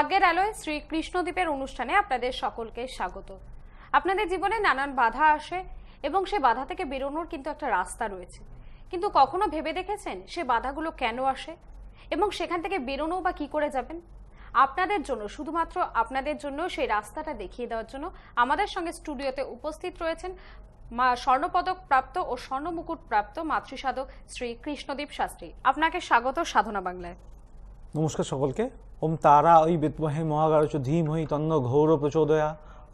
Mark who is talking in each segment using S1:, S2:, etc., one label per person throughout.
S1: ভাগ্যের আলোয় শ্রী কৃষ্ণদ্বীপের অনুষ্ঠানে আপনাদের সকলকে স্বাগত। আপনাদের জীবনে নানান বাধা আসে এবং সে বাধা থেকে বেরোনোর কিন্তু একটা রাস্তা রয়েছে। কিন্তু কখনো ভেবে দেখেছেন সে বাধাগুলো কেন আসে? এবং সেখান থেকে বেরোনো বা কি করে যাবেন? আপনাদের জন্য, শুধুমাত্র আপনাদের জন্য সেই রাস্তাটা দেখিয়ে দেওয়ার জন্য আমাদের সঙ্গে স্টুডিওতে উপস্থিত রয়েছেন মা স্বর্ণপদক প্রাপ্ত ও স্বর্ণমুকুট প্রাপ্ত মাতৃসাধক শ্রী কৃষ্ণদীপ শাস্ত্রী। আপনাকে স্বাগত সাধনা বাংলায়।
S2: নমস্কার সকলকে। ওম তারা ওই বিদ্মহে মহাগারচ ধীমহি তন্ন ঘৌর প্রচোদয়া।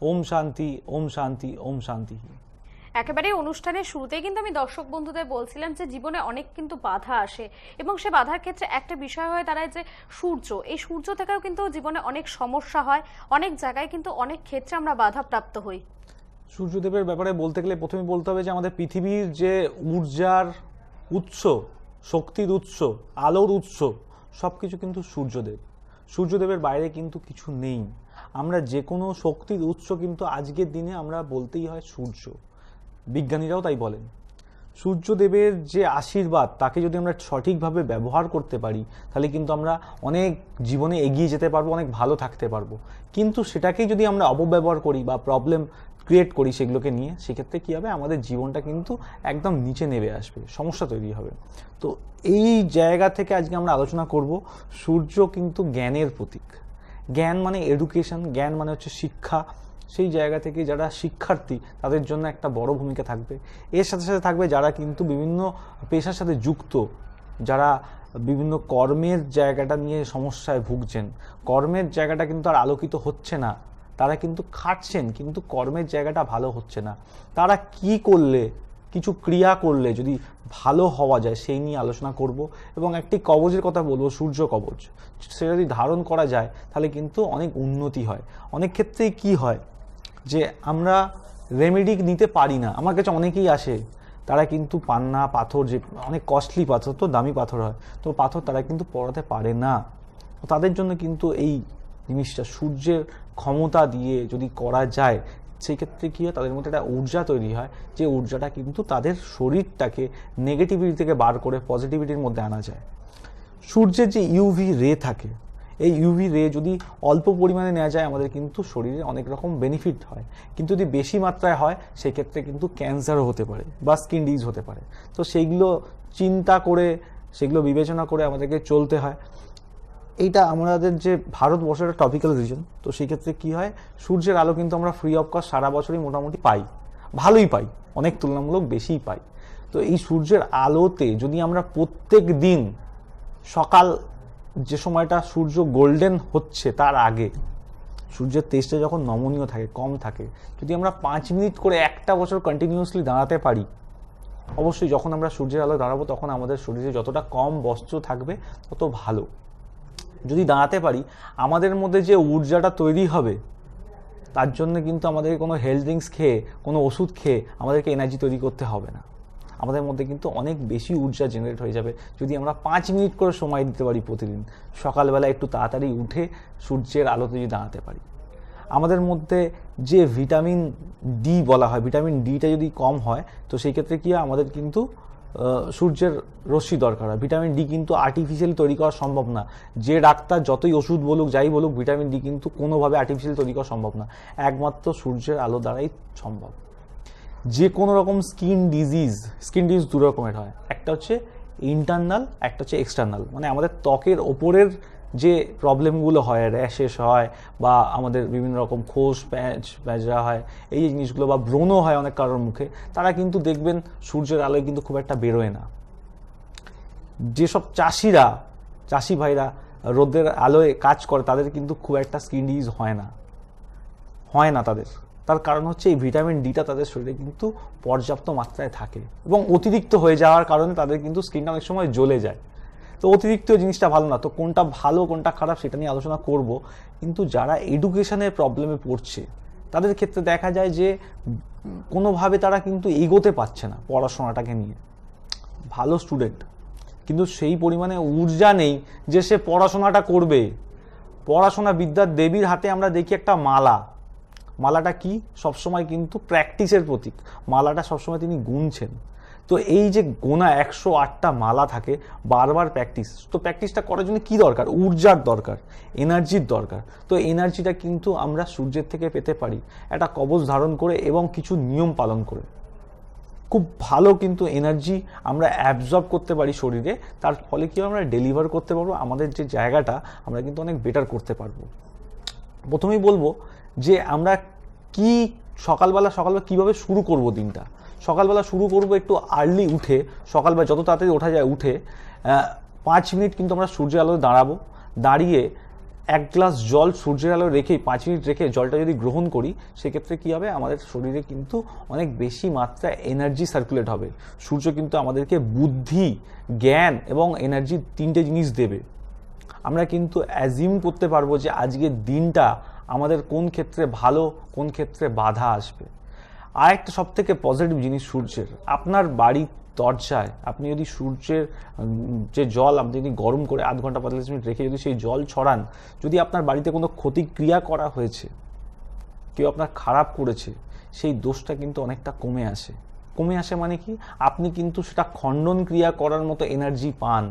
S2: ওম শান্তি ওম শান্তি ওম শান্তি।
S1: একেবারে অনুষ্ঠানের শুরুতেই কিন্তু আমি দর্শক বন্ধুদের বলছিলাম যে জীবনে অনেক কিন্তু বাধা আসে এবং সে বাধার ক্ষেত্রে একটা বিষয় হয়ে দাঁড়ায় যে সূর্য। এই সূর্য থেকেও কিন্তু জীবনে অনেক সমস্যা হয় অনেক জায়গায় কিন্তু অনেক ক্ষেত্রে আমরা বাধা প্রাপ্ত হই।
S2: সূর্যদেবের ব্যাপারে বলতে গেলে প্রথমে বলতে হবে যে আমাদের পৃথিবীর যে ঊর্জার উৎস শক্তির উৎস আলোর উৎস সব কিছু কিন্তু সূর্যদেব। সূর্যদেবের বাইরে কিন্তু কিছু নেই। আমরা যে কোনো শক্তির উৎস কিন্তু আজকের দিনে আমরা বলতেই হয় সূর্য। বিজ্ঞানীরাও তাই বলেন। সূর্যদেবের যে আশীর্বাদ, তাকে যদি আমরা সঠিকভাবে ব্যবহার করতে পারি, তাহলে কিন্তু আমরা অনেক জীবনে এগিয়ে যেতে পারব, অনেক ভালো থাকতে পারব। কিন্তু সেটাকেই যদি আমরা অপব্যবহার করি বা প্রবলেম ক্রিয়েট করি সেগুলোকে নিয়ে, সেক্ষেত্রে কী হবে? আমাদের জীবনটা কিন্তু একদম নিচে নেমে আসবে, সমস্যা তৈরি হবে। তো এই জায়গা থেকে আজকে আমরা আলোচনা করব সূর্য কিন্তু জ্ঞানের প্রতীক। জ্ঞান মানে এডুকেশন জ্ঞান মানে হচ্ছে শিক্ষা। সেই জায়গা থেকে যারা শিক্ষার্থী, তাদের জন্য একটা বড় ভূমিকা থাকবে। এর সাথে সাথে থাকবে যারা কিন্তু বিভিন্ন পেশার সাথে যুক্ত, যারা বিভিন্ন কর্মের জায়গাটা নিয়ে সমস্যায় ভুগছেন। কর্মের জায়গাটা কিন্তু আর আলোকিত হচ্ছে না। তারা কিন্তু খাটছেন, কিন্তু কর্মের জায়গাটা ভালো হচ্ছে না। তারা কি করলে, কিছু ক্রিয়া করলে যদি ভালো হওয়া যায়, সেই নিয়ে আলোচনা করব এবং একটি কবচের কথা বলব, সূর্য কবচ সেটা যদি ধারণ করা যায়, তাহলে কিন্তু অনেক উন্নতি হয়। অনেক ক্ষেত্রেই কি হয় যে আমরা রেমেডি নিতে পারি না। আমার কাছে অনেকেই আসে, তারা কিন্তু পান্না, পাথর যে, অনেক কস্টলি পাথর, তো দামি পাথর হয়। তো পাথর তারা কিন্তু পড়াতে পারে না। তাদের জন্য কিন্তু এই জিনিসটা, সূর্যের ক্ষমতা দিয়ে যদি করা যায়, সেক্ষেত্রে কী হয়? তাদের মধ্যে একটা ঊর্জা তৈরি হয়, যে ঊর্জাটা কিন্তু তাদের শরীরটাকে নেগেটিভিটি থেকে বার করে পজিটিভিটির মধ্যে আনা যায়। সূর্যের যে ইউভি রে থাকে, এই ইউভি রে যদি অল্প পরিমাণে নেওয়া যায়, আমাদের কিন্তু শরীরে অনেক রকম বেনিফিট হয়। কিন্তু যদি বেশি মাত্রায় হয়, সেক্ষেত্রে কিন্তু ক্যান্সারও হতে পারে বা স্কিন ডিজ হতে পারে। তো সেইগুলো চিন্তা করে, সেগুলো বিবেচনা করে আমাদেরকে চলতে হয়। এইটা আমাদের যে ভারতবর্ষের একটা টপিক্যাল রিজন তো সেই ক্ষেত্রে কী হয়? সূর্যের আলো কিন্তু আমরা ফ্রি অফ কস্ট সারা বছরই মোটামুটি পাই। ভালোই পাই, অনেক তুলনামূলক বেশিই পাই। তো এই সূর্যের আলোতে যদি আমরা প্রত্যেক দিন সকাল যে সময়টা সূর্য গোল্ডেন হচ্ছে তার আগে, সূর্যের তেজটা যখন নমনীয় থাকে, কম থাকে, যদি আমরা পাঁচ মিনিট করে একটা বছর কন্টিনিউয়াসলি দাঁড়াতে পারি, অবশ্যই যখন আমরা সূর্যের আলো দাঁড়াবো তখন আমাদের শরীরে যতটা কম বস্ত্র থাকবে তত ভালো। যদি দাঁড়াতে পারি, আমাদের মধ্যে যে ঊর্জাটা তৈরি হবে, তার জন্য কিন্তু আমাদের কোনো হেলথ ড্রিঙ্কস খেয়ে, কোনো ওষুধ খেয়ে আমাদেরকে এনার্জি তৈরি করতে হবে না। আমাদের মধ্যে কিন্তু অনেক বেশি ঊর্জা জেনারেট হয়ে যাবে যদি আমরা পাঁচ মিনিট করে সময় দিতে পারি প্রতিদিন। সকালবেলা একটু তাড়াতাড়ি উঠে সূর্যের আলোতে যদি দাঁড়াতে পারি। আমাদের মধ্যে যে ভিটামিন ডি বলা হয় ভিটামিন ডিটা যদি কম হয়, তো সেই ক্ষেত্রে কি হয়, আমাদের কিন্তু সূর্যের রশ্মি দরকার হয়। ভিটামিন ডি কিন্তু আর্টিফিশিয়ালি তৈরি করা সম্ভব না। যে ডাক্তার যতই ওষুধ বলুক, যাই বলুক ভিটামিন ডি কিন্তু কোনোভাবে আর্টিফিশিয়ালি তৈরি করা সম্ভব না। একমাত্র সূর্যের আলো দ্বারাই সম্ভব। যে কোনো রকম স্কিন ডিজিজ স্কিন ডিজিজ দু রকমের হয়। একটা হচ্ছে ইন্টারনাল একটা হচ্ছে এক্সটার্নাল মানে আমাদের ত্বকের ওপরের যে প্রবলেমগুলো হয় র্যাশেস হয় বা আমাদের বিভিন্ন রকম খোস, প্যাঁচ প্যাঁচরা হয়, এই জিনিসগুলো বা ব্রণ হয় অনেক কারোর মুখে, তারা কিন্তু দেখবেন সূর্যের আলোয় কিন্তু খুব একটা বেরোয় না। যেসব চাষিরা, চাষি ভাইরা রোদের আলোয় কাজ করে, তাদের কিন্তু খুব একটা স্কিন ডিজিজ হয় না। হয় না তাদের। তার কারণ হচ্ছে এই ভিটামিন ডিটা তাদের শরীরে কিন্তু পর্যাপ্ত মাত্রায় থাকে এবং অতিরিক্ত হয়ে যাওয়ার কারণে তাদের কিন্তু স্কিনটা অনেক সময় জ্বলে যায়। তো অতিরিক্ত জিনিসটা ভালো না। তো কোনটা ভালো, কোনটা খারাপ সেটা নিয়ে আলোচনা করব। কিন্তু যারা এডুকেশনের প্রবলেমে পড়ছে, তাদের ক্ষেত্রে দেখা যায় যে, কোনোভাবে তারা কিন্তু এগোতে পারছে না পড়াশোনাটাকে নিয়ে। ভালো স্টুডেন্ট কিন্তু সেই পরিমাণে ঊর্জা নেই যে সে পড়াশোনাটা করবে। পড়াশোনা বিদ্যার দেবীর হাতে আমরা দেখি একটা মালা। মালাটা কি? সবসময় কিন্তু প্র্যাকটিসের প্রতীক। মালাটা সবসময় তিনি গুনছেন। তো এই যে গোনা একশো আটটা মালা থাকে, বারবার প্র্যাকটিস তো প্র্যাকটিসটা করার জন্য কি দরকার? ঊর্জার দরকার এনার্জির দরকার। তো এনার্জিটা কিন্তু আমরা সূর্যের থেকে পেতে পারি। একটা কবচ ধারণ করে এবং কিছু নিয়ম পালন করে। খুব ভালো কিন্তু এনার্জি আমরা অ্যাবজর্ব করতে পারি শরীরে, তার ফলে কি আমরা ডেলিভার করতে পারব, আমাদের যে জায়গাটা, আমরা কিন্তু অনেক বেটার করতে পারব। প্রথমেই বলব যে আমরা কি সকালবেলা সকালবেলা কীভাবে শুরু করব দিনটা? সকালবেলা শুরু করব একটু আর্লি উঠে সকালবেলা যত তাড়াতাড়ি ওঠা যায় উঠে পাঁচ মিনিট কিন্তু আমরা সূর্যের আলোয় দাঁড়াবো। দাঁড়িয়ে এক গ্লাস জল সূর্যের আলো রেখে পাঁচ মিনিট রেখে জলটা যদি গ্রহণ করি, সেক্ষেত্রে কী হবে? আমাদের শরীরে কিন্তু অনেক বেশি মাত্রায় এনার্জি সার্কুলেট হবে। সূর্য কিন্তু আমাদেরকে বুদ্ধি, জ্ঞান এবং এনার্জি তিনটে জিনিস দেবে। আমরা কিন্তু অ্যাজিউম করতে পারব যে আজকের দিনটা আমাদের কোন ক্ষেত্রে ভালো, কোন ক্ষেত্রে বাধা আসবে। আর একটা সব থেকে পজিটিভ জিনিস সূর্যের। আপনার বাড়ির দরজায় আপনি যদি সূর্যের যে জল আপনি যদি গরম করে আধ ঘণ্টা, পঁয়তাল্লিশ মিনিট রেখে যদি সেই জল ছড়ান, যদি আপনার বাড়িতে কোনো ক্ষতিক্রিয়া করা হয়েছে, কেউ আপনার খারাপ করেছে, সেই দোষটা কিন্তু অনেকটা কমে আসে। কমে আসে মানে কি? আপনি কিন্তু সেটা খণ্ডন ক্রিয়া করার মতো এনার্জি পান।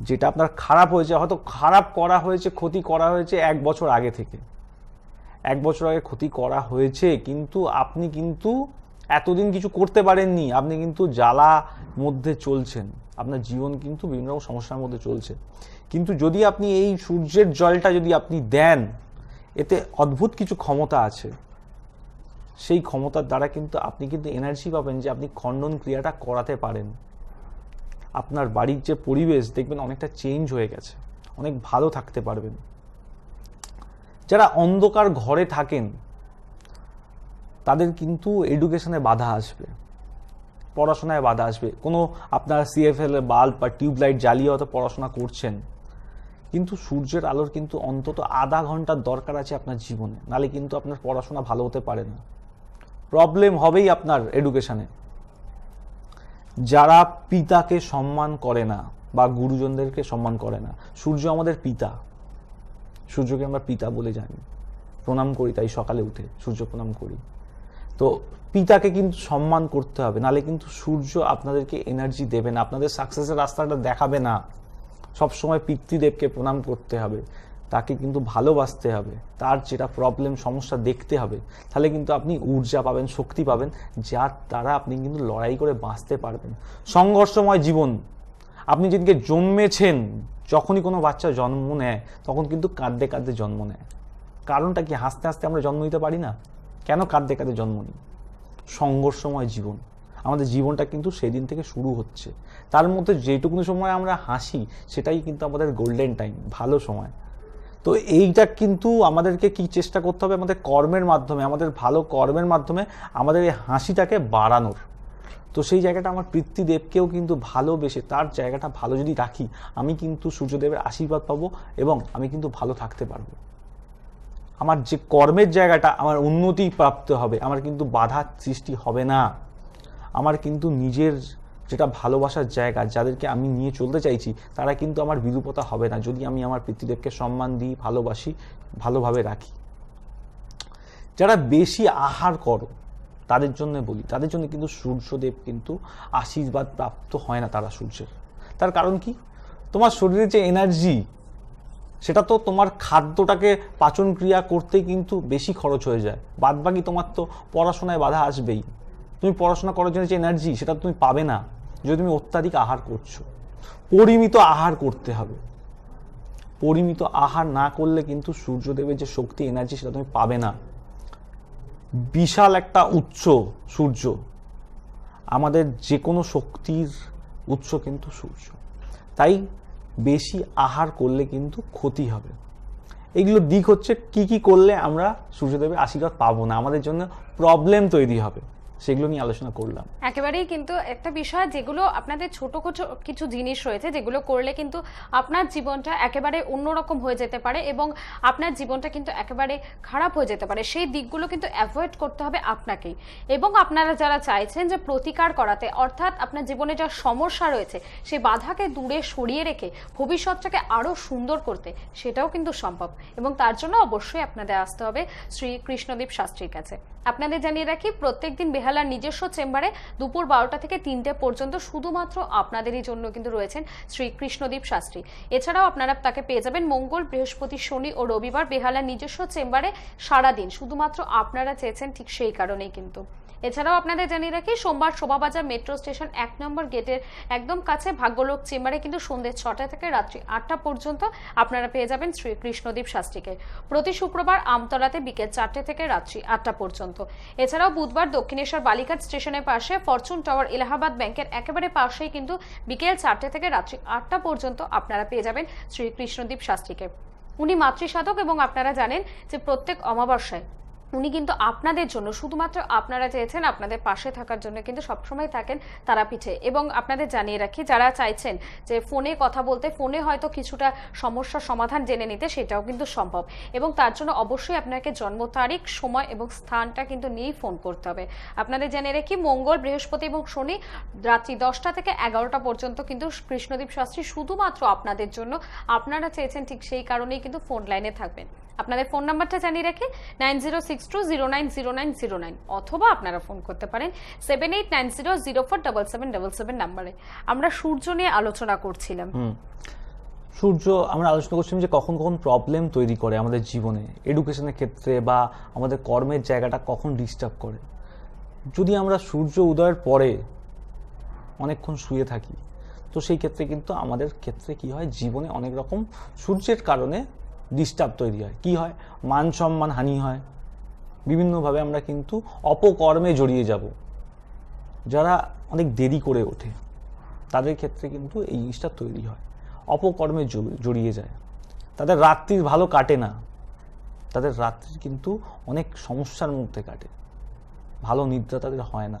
S2: যেটা আপনার খারাপ হয়েছে, হয়তো খারাপ করা হয়েছে, ক্ষতি করা হয়েছে এক বছর আগে থেকে। এক বছর আগে ক্ষতি করা হয়েছে, কিন্তু আপনি কিন্তু এতদিন কিছু করতে পারেননি, আপনি কিন্তু জ্বালা মধ্যে চলছেন, আপনার জীবন কিন্তু বিভিন্ন রকম সমস্যার মধ্যে চলছে। কিন্তু যদি আপনি এই সূর্যের জলটা যদি আপনি দেন, এতে অদ্ভুত কিছু ক্ষমতা আছে। সেই ক্ষমতার দ্বারা কিন্তু আপনি কিন্তু এনার্জি পাবেন যে আপনি খণ্ডন ক্রিয়াটা করাতে পারেন। আপনার বাড়ির যে পরিবেশ দেখবেন অনেকটা চেঞ্জ হয়ে গেছে, অনেক ভালো থাকতে পারবেন। যারা অন্ধকার ঘরে থাকেন, তাদের কিন্তু এডুকেশনে বাধা আসবে, পড়াশোনায় বাধা আসবে। কোনো আপনার সিএফএল বাল্ব বা টিউবলাইট জ্বালিয়ে হয়তো পড়াশোনা করছেন, কিন্তু সূর্যের আলোর কিন্তু অন্তত আধা ঘণ্টার দরকার আছে আপনার জীবনে নালে কিন্তু আপনার পড়াশোনা ভালো হতে পারে না। প্রবলেম হবেই আপনার এডুকেশনে যারা পিতাকে সম্মান করে না বা গুরুজনদেরকে সম্মান করে না, সূর্য আমাদের পিতা। সূর্যকে আমরা পিতা বলে জানি। প্রণাম করি, তাই সকালে উঠে সূর্য প্রণাম করি। তো পিতাকে কিন্তু সম্মান করতে হবে, নালে কিন্তু সূর্য আপনাদেরকে এনার্জি দেবে না, আপনাদের সাকসেসের রাস্তাটা দেখাবে না। সব সময় পিতৃদেবকে প্রণাম করতে হবে, তাকে কিন্তু ভালোবাসতে হবে, তার যেটা প্রবলেম সমস্যা দেখতে হবে, তাহলে কিন্তু আপনি ঊর্জা পাবেন, শক্তি পাবেন, যার দ্বারা আপনি কিন্তু লড়াই করে বাঁচতে পারবেন। সংঘর্ষময় জীবন, আপনি যেদিকে জন্মেছেন যখনই কোনো বাচ্চা জন্ম নেয়, তখন কিন্তু কাঁদতে কাঁদতে জন্ম নেয়। কারণটা কি? হাসতে হাসতে আমরা জন্ম নিতে পারি না? কেন কাঁদতে কাঁদতে জন্ম নিই? সংঘর্ষময় জীবন। আমাদের জীবনটা কিন্তু সেদিন থেকে শুরু হচ্ছে। তার মধ্যে যেটুকুনি সময় আমরা হাসি, সেটাই কিন্তু আমাদের গোল্ডেন টাইম ভালো সময়। তো এইটা কিন্তু আমাদেরকে কি চেষ্টা করতে হবে? আমাদের কর্মের মাধ্যমে, আমাদের ভালো কর্মের মাধ্যমে আমাদের এই হাসিটাকে বাড়ানোর। তো সেই জায়গাটা আমার পিতৃদেবকেও কিন্তু ভালোবেসে, তার জায়গাটা ভালো যদি রাখি, আমি কিন্তু সূর্যদেবের আশীর্বাদ পাবো এবং আমি কিন্তু ভালো থাকতে পারব। আমার যে কর্মের জায়গাটা, আমার উন্নতি প্রাপ্ত হবে, আমার কিন্তু বাধা সৃষ্টি হবে না। আমার কিন্তু নিজের যেটা ভালোবাসার জায়গা, যাদেরকে আমি নিয়ে চলতে চাইছি, তারা কিন্তু আমার বিরূপতা হবে না যদি আমি আমার পিতৃদেবকে সম্মান দিই, ভালোবাসি, ভালোভাবে রাখি। যারা বেশি আহার করো তাদের জন্য বলি, তাদের জন্য কিন্তু সূর্যদেব কিন্তু আশীর্বাদ প্রাপ্ত হয় না তারা সূর্যের। তার কারণ কি? তোমার শরীরে যে এনার্জি সেটা তো তোমার খাদ্যটাকে পাচন ক্রিয়া করতে কিন্তু বেশি খরচ হয়ে যায়। বাদ বাকি তোমার তো পড়াশোনায় বাধা আসবেই। তুমি পড়াশোনা করার জন্য যে এনার্জি সেটা তুমি পাবে না যদি তুমি অত্যাধিক আহার করছ। পরিমিত আহার করতে হবে। পরিমিত আহার না করলে কিন্তু সূর্যদেবের যে শক্তি এনার্জি সেটা তুমি পাবে না। বিশাল একটা উৎস, সূর্য। আমাদের যে কোনো শক্তির উৎস কিন্তু সূর্য। তাই বেশি আহার করলে কিন্তু ক্ষতি হবে। এগুলো দিক হচ্ছে কি কি করলে আমরা সূর্যদেবের আশীর্বাদ পাবো না। আমাদের জন্য প্রবলেম তৈরি হবে। সেগুলো নিয়ে আলোচনা করলাম।
S1: একেবারেই কিন্তু একটা বিষয় যেগুলো আপনাদের ছোট কিছু জিনিস রয়েছে যেগুলো করলে কিন্তু আপনার জীবনটা একেবারে অন্যরকম হয়ে যেতে পারে এবং আপনার জীবনটা কিন্তু একেবারে খারাপ হয়ে যেতে পারে। সেই দিকগুলো কিন্তু অ্যাভয়েড করতে হবে আপনাকেই। এবং আপনারা যারা চাইছেন যে প্রতিকার করাতে, অর্থাৎ আপনার জীবনে যা সমস্যা রয়েছে সেই বাধাকে দূরে সরিয়ে রেখে ভবিষ্যৎটাকে আরও সুন্দর করতে, সেটাও কিন্তু সম্ভব। এবং তার জন্য অবশ্যই আপনাদের আসতে হবে শ্রী কৃষ্ণদীপ শাস্ত্রীর কাছে। আপনাদের জানিয়ে রাখি, প্রত্যেকদিন বেহালা বেহালার নিজস্ব চেম্বারে দুপুর বারোটা থেকে তিনটে পর্যন্ত শুধুমাত্র আপনাদেরই জন্য কিন্তু রয়েছেন শ্রী কৃষ্ণদীপ শাস্ত্রী। এছাড়াও আপনারা তাকে পেয়ে যাবেন মঙ্গল, বৃহস্পতি, শনি ও রবিবার বেহালার নিজস্ব চেম্বারে সারাদিন। শুধুমাত্র আপনারা চেয়েছেন ঠিক সেই কারণেই কিন্তু। এছাড়াও আপনাদের জানিয়ে রাখি, সোমবার শোভাবাজার মেট্রো স্টেশন এক নম্বর গেটের একদম কাছে ভাগ্যলোক চেম্বারে কিন্তু সন্ধ্যে ছটা থেকে রাত্রি আটটা পর্যন্ত আপনারা পেয়ে যাবেন শ্রী কৃষ্ণদীপ শাস্ত্রীকে। প্রতি শুক্রবার আমতলাতে বিকেল চারটে থেকে রাত্রি আটটা পর্যন্ত। এছাড়াও বুধবার দক্ষিণেশ্বর বালিঘাট স্টেশনের পাশে ফরচুন টাওয়ার এলাহাবাদ ব্যাংকের একেবারে পাশেই কিন্তু বিকেল চারটে থেকে রাত্রি আটটা পর্যন্ত আপনারা পেয়ে যাবেন শ্রী কৃষ্ণদীপ শাস্ত্রীকে। উনি মাতৃসাধক এবং আপনারা জানেন যে প্রত্যেক অমাবস্যায় উনি কিন্তু আপনাদের জন্য, শুধুমাত্র আপনারা চেয়েছেন আপনাদের পাশে থাকার জন্য কিন্তু সবসময় থাকেন তারাপীঠে এবং আপনাদের জানিয়ে রাখি, যারা চাইছেন যে ফোনে কথা বলতে, ফোনে হয়তো কিছুটা সমস্যার সমাধান জেনে নিতে, সেটাও কিন্তু সম্ভব। এবং তার জন্য অবশ্যই আপনাকে জন্ম তারিখ, সময় এবং স্থানটা কিন্তু নিয়েই ফোন করতে হবে। আপনাদের জেনে রাখি, মঙ্গল, বৃহস্পতি এবং শনি রাত্রি দশটা থেকে এগারোটা পর্যন্ত কিন্তু কৃষ্ণদীপ শাস্ত্রী শুধুমাত্র আপনাদের জন্য। আপনারা চেয়েছেন ঠিক সেই কারণেই কিন্তু ফোন লাইনে থাকবেন। আপনাদের ফোন নাম্বারটা জানিয়ে রাখি, nine zero six two zero nine zero nine zero nine. অথবা আপনারা ফোন করতে পারেন seven eight nine zero zero four double seven double seven নাম্বারে। আমরা সূর্য নিয়ে আলোচনা করছিলাম।
S2: সূর্য, আমরা আলোচনা করছিলাম যে কখন কখন প্রবলেম তৈরি করে আমাদের জীবনে এডুকেশনের ক্ষেত্রে বা আমাদের কর্মের জায়গাটা কখন ডিস্টার্ব করে। যদি আমরা সূর্য উদয়ের পরে অনেকক্ষণ শুয়ে থাকি, তো সেই ক্ষেত্রে কিন্তু আমাদের ক্ষেত্রে কি হয়? জীবনে অনেক রকম সূর্যের কারণে ডিস্টার্ব তৈরি হয়। কি হয়? মান সম্মান হানি হয়। বিভিন্নভাবে আমরা কিন্তু অপকর্মে জড়িয়ে যাব। যারা অনেক দেরি করে ওঠে, তাদের ক্ষেত্রে কিন্তু এই জিনিসটা তৈরি হয়। অপকর্মে জড়িয়ে যায়। তাদের রাত্রির ভালো কাটে না। তাদের রাত্রি কিন্তু অনেক সমস্যার মধ্যে কাটে। ভালো নিদ্রা তাদের হয় না।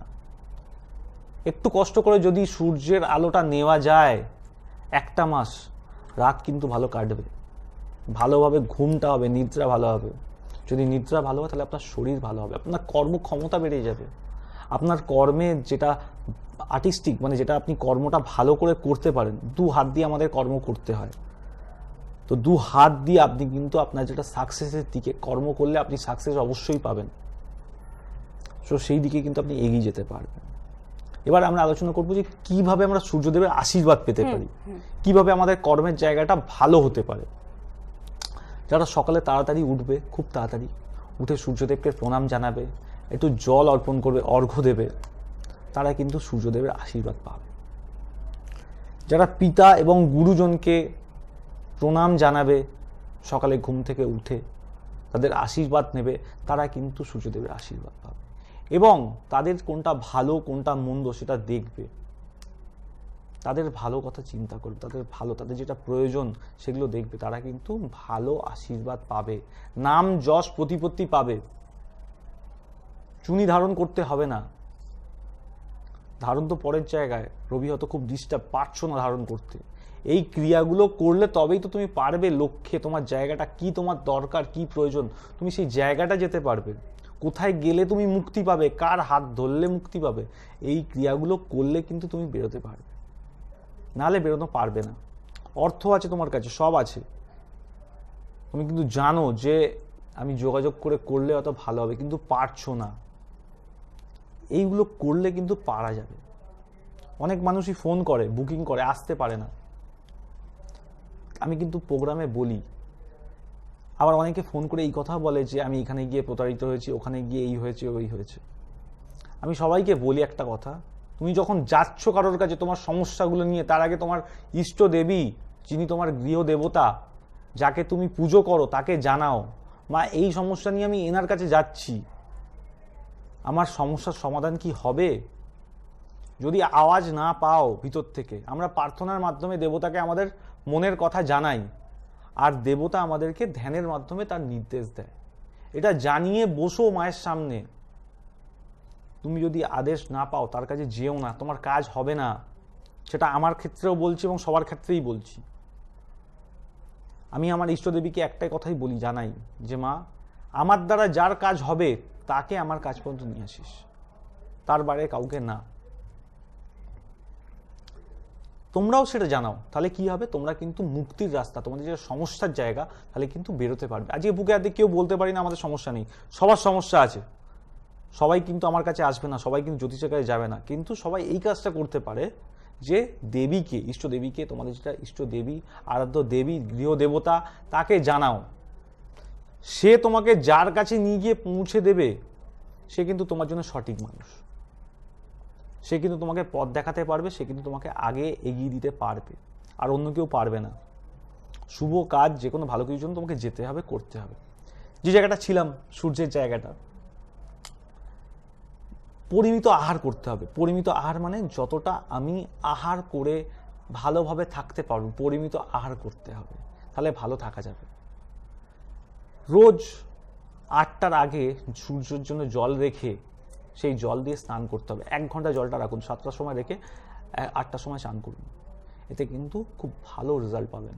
S2: একটু কষ্ট করে যদি সূর্যের আলোটা নেওয়া যায়, একটা মাস রাত কিন্তু ভালো কাটবে। ভালোভাবে ঘুমটা হবে নিদ্রা ভালো হবে। যদি নিদ্রা ভালো হয় তাহলে আপনার শরীর ভালো হবে। আপনার কর্মক্ষমতা বেড়ে যাবে। আপনার কর্মে যেটা আর্টিস্টিক মানে যেটা আপনি কর্মটা ভালো করে করতে পারেন দু হাত দিয়ে আমাদের কর্ম করতে হয়। তো দু হাত দিয়ে আপনি কিন্তু আপনার যেটা সাকসেসের দিকে কর্ম করলে আপনি সাকসেস অবশ্যই পাবেন। সো সেই দিকে কিন্তু আপনি এগিয়ে যেতে পারবেন। এবার আমরা আলোচনা করব যে কীভাবে আমরা সূর্যদেবের আশীর্বাদ পেতে পারি। কীভাবে আমাদের কর্মের জায়গাটা ভালো হতে পারে। যারা সকালে তাড়াতাড়ি উঠবে, খুব তাড়াতাড়ি। উঠে সূর্যদেবকে প্রণাম জানাবে, একটু জল অর্পণ করবে, অর্ঘ্য দেবে, তারা কিন্তু সূর্যদেবের আশীর্বাদ পাবে। যারা পিতা এবং গুরুজনকে প্রণাম জানাবে, সকালে ঘুম থেকে উঠে তাদের আশীর্বাদ নেবে, তারা কিন্তু সূর্যদেবের আশীর্বাদ পাবে। এবং তাদের কোনটা ভালো, কোনটা মন্দ সেটা দেখবে। তাদের ভালো কথা চিন্তা করবে, তাদের ভালো, তাদের যেটা প্রয়োজন সেগুলো দেখবে। তারা কিন্তু ভালো আশীর্বাদ পাবে। নাম যশ প্রতিপত্তি পাবে। চুনি ধারণ করতে হবে না। ধারণ তো পরের জায়গায়। রবি হয়তো খুব ডিস্টার্ব পারছ না ধারণ করতে। এই ক্রিয়াগুলো করলে তবেই তো তুমি পারবে লক্ষ্যে, তোমার জায়গাটা কি, তোমার দরকার, কি প্রয়োজন। তুমি সেই জায়গাটা যেতে পারবে। কোথায় গেলে তুমি মুক্তি পাবে? কার হাত ধরলে মুক্তি পাবে? এই ক্রিয়াগুলো করলে কিন্তু তুমি বেরোতে পারবে। নাহলে বেরোতে পারবে না। অর্থ আছে তোমার কাছে, সব আছে। তুমি কিন্তু জানো যে আমি যোগাযোগ করে করলে অত ভালো হবে, কিন্তু পারছ না। এইগুলো করলে কিন্তু পারা যাবে। অনেক মানুষই ফোন করে, বুকিং করে, আসতে পারে না। আমি কিন্তু প্রোগ্রামে বলি, আবার অনেকে ফোন করে এই কথা বলে যে আমি এখানে গিয়ে প্রতারিত হয়েছি, ওখানে গিয়ে এই হয়েছে, ওই হয়েছে। আমি সবাইকে বলি একটা কথা তুমি যখন যাচ্ছ কারোর কাছে তোমার সমস্যাগুলো নিয়ে, তার আগে তোমার ইষ্ট দেবী, যিনি তোমার গৃহ দেবতা, যাকে তুমি পুজো করো, তাকে জানাও, মা, এই সমস্যা নিয়ে আমি এনার কাছে যাচ্ছি। আমার সমস্যার সমাধান কি হবে? যদি আওয়াজ না পাও ভিতর থেকে, আমরা প্রার্থনার মাধ্যমে দেবতাকে আমাদের মনের কথা জানাই, আর দেবতা আমাদেরকে ধ্যানের মাধ্যমে তার নির্দেশ দেয়। এটা জানিয়ে বসো মায়ের সামনে। তুমি যদি আদেশ না পাও, তার কাছে যেও না, তোমার কাজ হবে না। সেটা আমার ক্ষেত্রেও বলছি এবং সবার ক্ষেত্রেই বলছি। আমি আমার ইষ্টদেবীকে একটাই কথাই বলি জানাই যে, মা, আমার দ্বারা যার কাজ হবে, তাকে আমার কাজ পর্যন্ত নিয়ে আসিস। তার বাইরে কাউকে না। তোমরাও সেটা জানাও, তাহলে কি হবে? তোমরা কিন্তু মুক্তির রাস্তা, তোমাদের যে সমস্যার জায়গা, তাহলে কিন্তু বেরোতে পারবে। আজকে বুকে আজকে কেউ বলতে পারি না, আমাদের সমস্যা নেই। সবার সমস্যা আছে। সবাই কিন্তু আমার কাছে আসবে না, সবাই কিন্তু জ্যোতিষের কাছে যাবে না। কিন্তু সবাই এই কাজটা করতে পারে যে দেবীকে, ইষ্ট দেবীকে, তোমাদের যেটা ইষ্ট দেবী, আরাধ্য দেবী, গৃহ দেবতা, তাকে জানাও। সে তোমাকে যার কাছে নিয়ে গিয়ে পৌঁছে দেবে, সে কিন্তু তোমার জন্য সঠিক মানুষ। সে কিন্তু তোমাকে পথ দেখাতে পারবে, সে কিন্তু তোমাকে আগে এগিয়ে দিতে পারবে, আর অন্য কেউ পারবে না। শুভ কাজ যে কোনো ভালো কিছুর জন্য তোমাকে যেতে হবে, করতে হবে। যে জায়গাটা ছিলাম, সূর্যের জায়গাটা পরিমিত আহার করতে হবে। পরিমিত আহার মানে যতটা আমি আহার করে ভালোভাবে থাকতে পারব, পরিমিত আহার করতে হবে। তাহলে ভালো থাকা যাবে। রোজ আটটার আগে সূর্যের জন্য জল রেখে সেই জল দিয়ে স্নান করতে হবে। এক ঘণ্টা জলটা রাখুন, সাতটার সময় রেখে আটটার সময় স্নান করুন। এতে কিন্তু খুব ভালো রেজাল্ট পাবেন।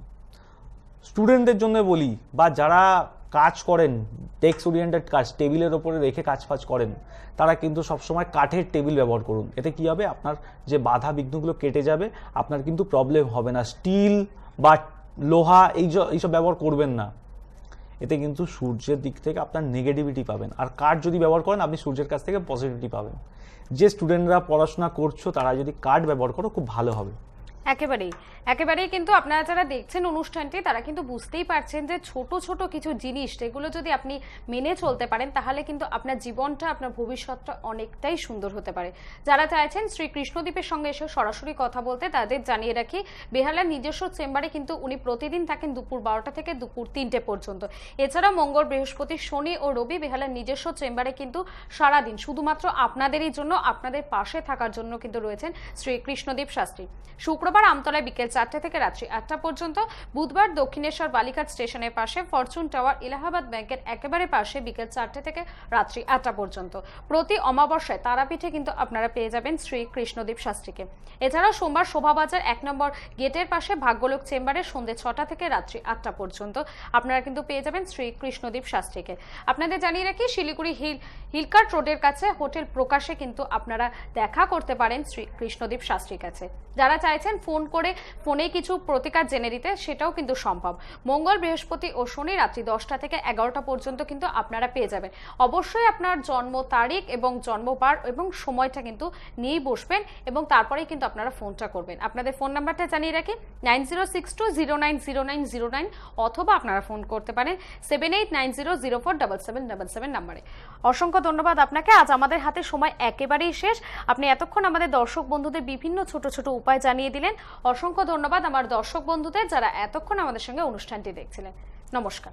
S2: স্টুডেন্টদের জন্য বলি বা যারা কাজ করেন টেক্স ওরিয়েন্টেড কাজ, টেবিলের ওপরে রেখে কাজ ফাজ করেন, তারা কিন্তু সবসময় কাঠের টেবিল ব্যবহার করুন। এতে কি হবে? আপনার যে বাধা বিঘ্নগুলো কেটে যাবে, আপনার কিন্তু প্রবলেম হবে না। স্টিল বা লোহা এই এইসব ব্যবহার করবেন না। এতে কিন্তু সূর্যের দিক থেকে আপনার নেগেটিভিটি পাবেন। আর কাঠ যদি ব্যবহার করেন, আপনি সূর্যের কাছ থেকে পজিটিভিটি পাবেন। যে স্টুডেন্টরা পড়াশোনা করছ, তারা যদি কাঠ ব্যবহার করো, খুব ভালো হবে।
S1: একেবারেই একেবারেই কিন্তু আপনারা যারা দেখছেন অনুষ্ঠানটি, তারা কিন্তু বুঝতেই পারছেন যে ছোট ছোট কিছু জিনিস যেগুলো যদি আপনি মেনে চলতে পারেন, তাহলে কিন্তু আপনার জীবনটা, আপনার ভবিষ্যৎটা অনেকটাই সুন্দর হতে পারে। যারা চাইছেন শ্রী কৃষ্ণদ্বীপের সঙ্গে এসে সরাসরি কথা বলতে, তাদের জানিয়ে রাখি, বেহালার নিজস্ব চেম্বারে কিন্তু উনি প্রতিদিন থাকেন দুপুর বারোটা থেকে দুপুর তিনটে পর্যন্ত। এছাড়া মঙ্গল, বৃহস্পতি, শনি ও রবি বেহালার নিজস্ব চেম্বারে কিন্তু সারাদিন, শুধুমাত্র আপনাদেরই জন্য, আপনাদের পাশে থাকার জন্য কিন্তু রয়েছেন শ্রী কৃষ্ণদীপ শাস্ত্রী। শুক্রবার আমতলায় বিকেল চারটে থেকে রাত্রি আটটা পর্যন্ত, বুধবার দক্ষিণেশ্বর বালিঘাট স্টেশনের পাশে ফরচুন টাওয়ার এলাহাবাদ ব্যাংকের একেবারে পাশে বিকেল চারটে থেকে রাত্রি আটটা পর্যন্ত। প্রতি অমাবস্যায় তারাপীঠে কিন্তু আপনারা পেয়ে যাবেন শ্রী কৃষ্ণদীপ শাস্ত্রীকে। এছাড়াও সোমবার শোভাবাজার এক নম্বর গেটের পাশে ভাগ্যলোক চেম্বারে সন্ধ্যে ছটা থেকে রাত্রি আটটা পর্যন্ত আপনারা কিন্তু পেয়ে যাবেন শ্রী কৃষ্ণদীপ শাস্ত্রীকে। আপনাদের জানিয়ে রাখি, শিলিগুড়ি হিল হিলকার্ট রোডের কাছে হোটেল প্রকাশে কিন্তু আপনারা দেখা করতে পারেন শ্রী কৃষ্ণদীপ শাস্ত্রীর কাছে। যারা চাইছেন ফোন করে ফোনে কিছু প্রতিকার জেনে দিতে সেটাও কিন্তু সম্ভব। মঙ্গল, বৃহস্পতি ও শনি রাত্রি দশটা থেকে এগারোটা পর্যন্ত কিন্তু আপনারা পেয়ে যাবেন। অবশ্যই আপনার জন্ম তারিখ এবং জন্মবার এবং সময়টা কিন্তু নিয়েই বসবেন এবং তারপরেই কিন্তু আপনারা ফোনটা করবেন। আপনাদের ফোন নাম্বারটা জানিয়ে রাখি, nine zero six two zero nine zero nine zero nine অথবা আপনারা ফোন করতে পারেন seven eight nine zero zero four double seven double seven নাম্বারে। অসংখ্য ধন্যবাদ আপনাকে। আজ আমাদের হাতে সময় একেবারেই শেষ। আপনি এতক্ষণ আমাদের দর্শক বন্ধুদের বিভিন্ন ছোট ছোট উপায় জানিয়ে দিলেন। পেলেন অসংখ্য ধন্যবাদ আমার দর্শক বন্ধুদের যারা এতক্ষণ আমাদের সঙ্গে অনুষ্ঠানটি দেখছিলেন। নমস্কার।